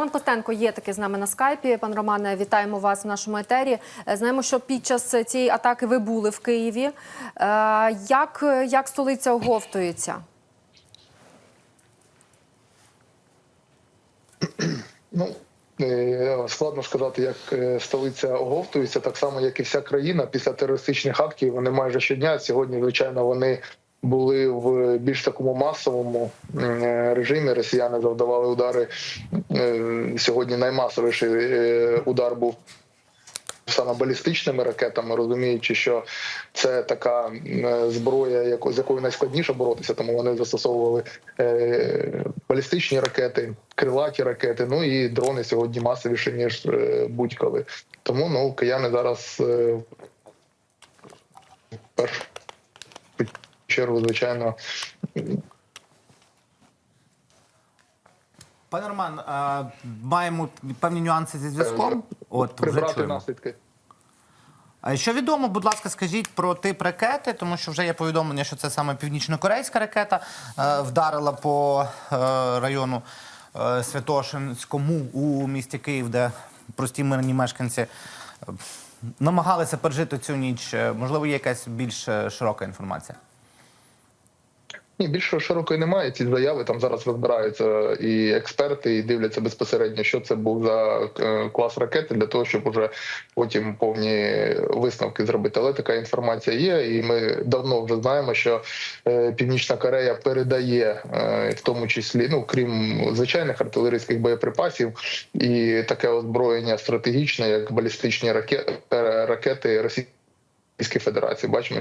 Роман Костенко є таки з нами на скайпі. Пан Романе, вітаємо вас в нашому етері. Е, Знаємо, що під час цієї атаки ви були в Києві. Е, Як, як столиця оговтується? Ну е, складно сказати, як столиця оговтується, так само, як і вся країна після терористичних актів. Вони майже щодня. Сьогодні, звичайно, вони були в більш такому масовому режимі. Росіяни завдавали удари. Е, Сьогодні наймасовіший е, удар був. Саме балістичними ракетами, розуміючи, що це така е, зброя, з якою найскладніше боротися, тому вони застосовували балістичні ракети, крилаті ракети. Ну і дрони сьогодні масовіше ніж будь-коли. Тому ну кияни зараз в першу чергу, звичайно, Пане Роман, а, маємо певні нюанси зі зв'язком. От вже прибрати чуємо. наслідки. А Що відомо, будь ласка, скажіть про тип ракети, тому що вже є повідомлення, що це саме північно-корейська ракета е, вдарила по е, району е, Святошинському у місті Київ, де прості мирні мешканці е, намагалися пережити цю ніч. Е, Можливо, є якась більш е, широка інформація. Ні, більше широкої немає. Ці заяви там зараз розбираються і експерти, і дивляться безпосередньо, що це був за е, клас ракети, для того, щоб уже потім повні висновки зробити. Але така інформація є, і ми давно вже знаємо, що е, Північна Корея передає, е, в тому числі, ну крім звичайних артилерійських боєприпасів, і таке озброєння стратегічне, як балістичні ракети, ракети Російської Федерації. Бачимо,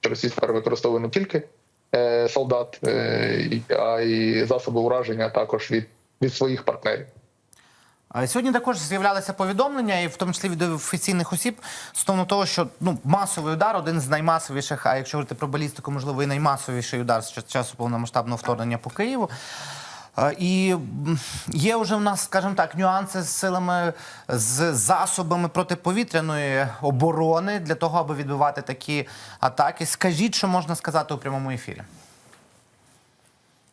що Росія використовує не тільки солдат, е, а й засоби ураження також від, від своїх партнерів. Сьогодні також з'являлися повідомлення, і в тому числі від офіційних осіб, стосовно того, що ну масовий удар один з наймасовіших, а якщо говорити про балістику, можливо, і наймасовіший удар з часу повномасштабного вторгнення по Києву. І є вже в нас, скажімо так, нюанси з силами з засобами протиповітряної оборони для того, аби відбивати такі атаки. Скажіть, що можна сказати у прямому ефірі.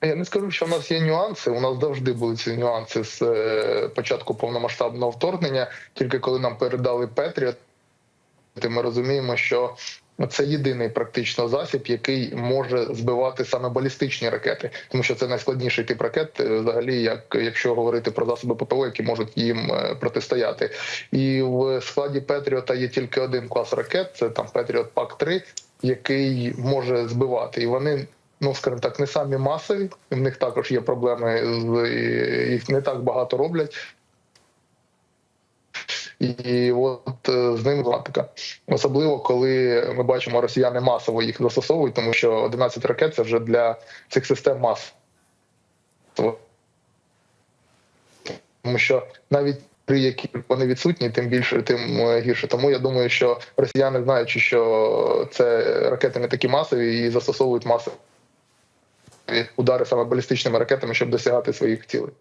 Я не скажу, що в нас є нюанси. У нас завжди були ці нюанси з е, початку повномасштабного вторгнення. Тільки коли нам передали Петріот, ми розуміємо, що це єдиний практично засіб, який може збивати саме балістичні ракети, тому що це найскладніший тип ракет, е, взагалі, як якщо говорити про засоби ППО, які можуть їм е, протистояти. І в складі Петріота є тільки один клас ракет. Це там Петріот Пак 3 який може збивати, і вони. Ну, скажімо так, не самі масові. В них також є проблеми з їх не так багато роблять. І от е, з ними практика. Особливо, коли ми бачимо, росіяни масово їх застосовують, тому що 11 ракет це вже для цих систем масово. Тому що навіть при які вони відсутні, тим більше, тим е, гірше. Тому я думаю, що росіяни, знаючи, що це ракети не такі масові, і застосовують масові удари саме балістичними ракетами, щоб досягати своїх цілей.